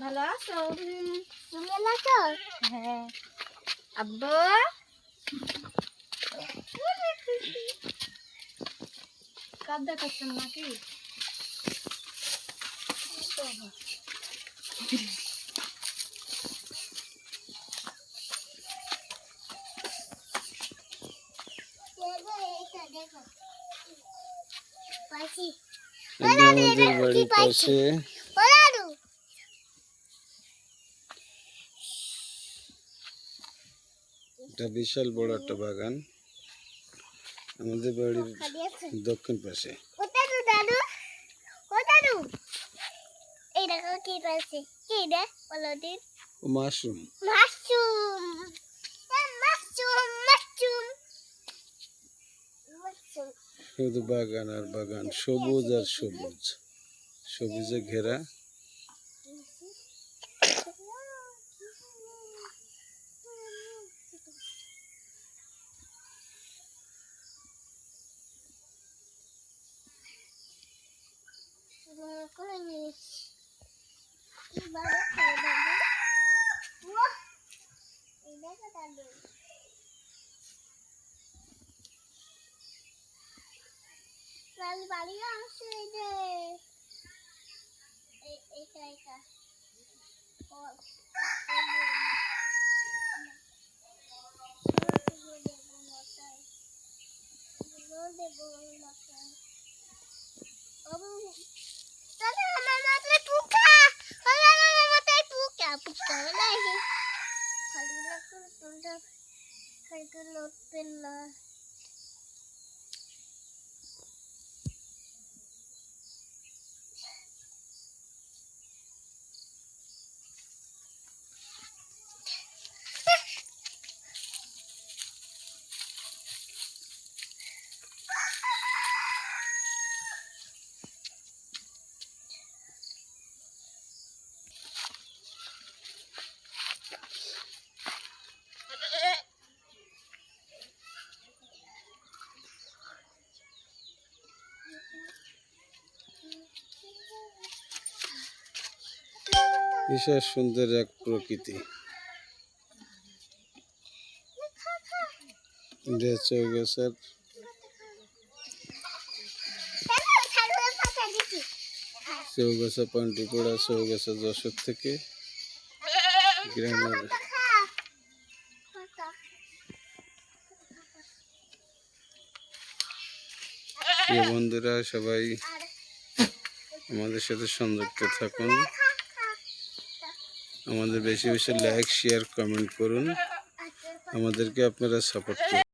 ভালো আছো তুমি আছো হ্যাঁ আব্বু কাপ দেখাচ্ছেন নাকি দেখো এটা দেখো একটা বিশাল বড় একটা বাগান আমাদের বাড়ির দক্ষিণ পাশে। মাশরুম। শুধু বাগান আর বাগান সবুজ আর সবুজ। সবুজে ঘেরা। বাড়ি আসছে যে, এগুলো দেবো খালি লড়বেন না। বিশাল সুন্দর এক প্রকৃতি ইন্ডিয়া সুন্দর এক প্রকৃতি পাতা দিছি। চৌগাছা পান্ডিপড়া চৌগাছা যশোর থেকে গ্রামের। প্রিয় বন্ধুরা, সবাই আমাদের সাথে সংযুক্ত থাকুন। আমাদের বেশি বেশি লাইক শেয়ার কমেন্ট করুন। আমাদেরকে আপনারা সাপোর্ট করুন।